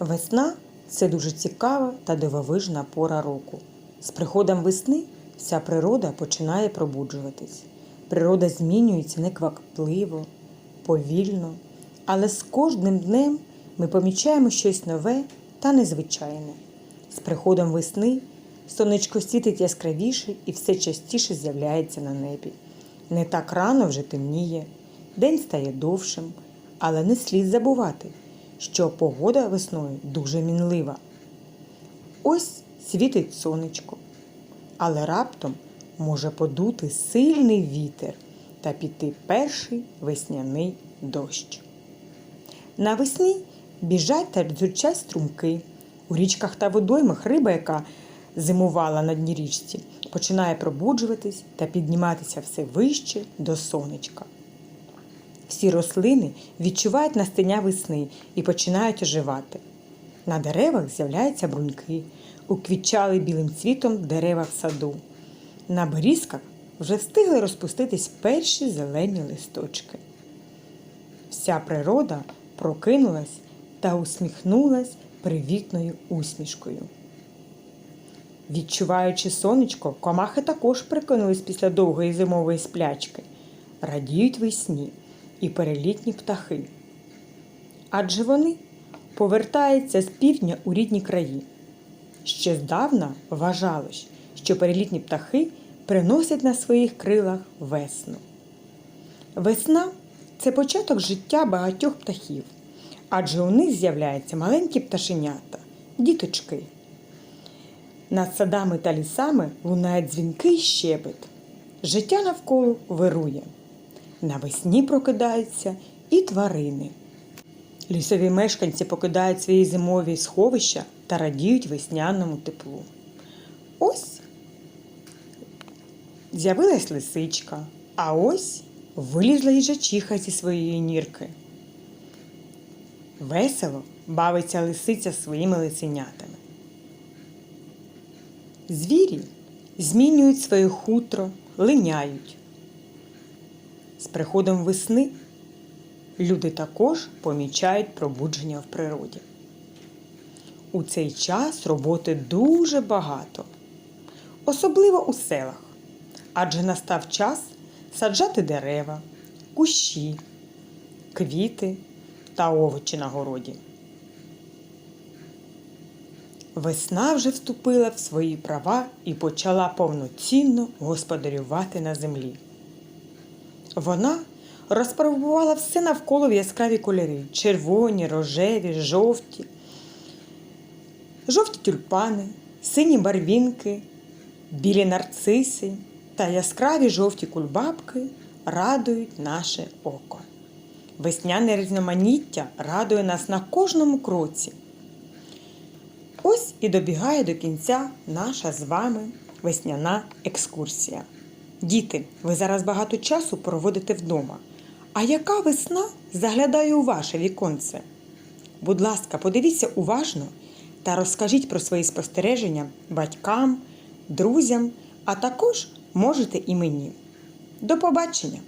Весна це дуже цікава та дивовижна пора року. З приходом весни вся природа починає пробуджуватись. Природа змінюється неквапливо, повільно, але з кожним днем ми помічаємо щось нове та незвичайне. З приходом весни сонечко світить яскравіше і все частіше з'являється на небі. Не так рано вже темніє, день стає довшим, але не слід забувати, що погода весною дуже мінлива. Ось світить сонечко, але раптом може подути сильний вітер та піти перший весняний дощ. Навесні біжать та дзюрчать струмки. У річках та водоймах риба, яка зимувала на дні річці, починає пробуджуватись та підніматися все вище до сонечка. Всі рослини відчувають настання весни і починають оживати. На деревах з'являються бруньки, уквітчали білим цвітом дерева в саду. На берізках вже встигли розпуститись перші зелені листочки. Вся природа прокинулась та усміхнулась привітною усмішкою. Відчуваючи сонечко, комахи також прикинулись після довгої зимової сплячки, радіють весні і перелітні птахи. Адже вони повертаються з півдня у рідні краї. Ще здавна вважалось, що перелітні птахи приносять на своїх крилах весну. Весна це початок життя багатьох птахів, адже у них з'являються маленькі пташенята, діточки. Над садами та лісами лунає дзвінкий щебет. Життя навколо вирує. Навесні прокидаються і тварини. Лісові мешканці покидають свої зимові сховища та радіють весняному теплу. Ось з'явилась лисичка, а ось вилізла їжачиха зі своєї нірки. Весело бавиться лисиця своїми лисенятами. Звірі змінюють своє хутро, линяють. З приходом весни люди також помічають пробудження в природі. У цей час роботи дуже багато, особливо у селах, адже настав час саджати дерева, кущі, квіти та овочі на городі. Весна вже вступила в свої права і почала повноцінно господарювати на землі. Вона розпробувала все навколо в яскраві кольори червоні, рожеві, жовті, жовті тюльпани, сині барвінки, білі нарциси та яскраві жовті кульбабки радують наше око. Весняне різноманіття радує нас на кожному кроці. Ось і добігає до кінця наша з вами весняна екскурсія. Діти, ви зараз багато часу проводите вдома. А яка весна заглядає у ваше віконце? Будь ласка, подивіться уважно та розкажіть про свої спостереження батькам, друзям, а також можете і мені. До побачення!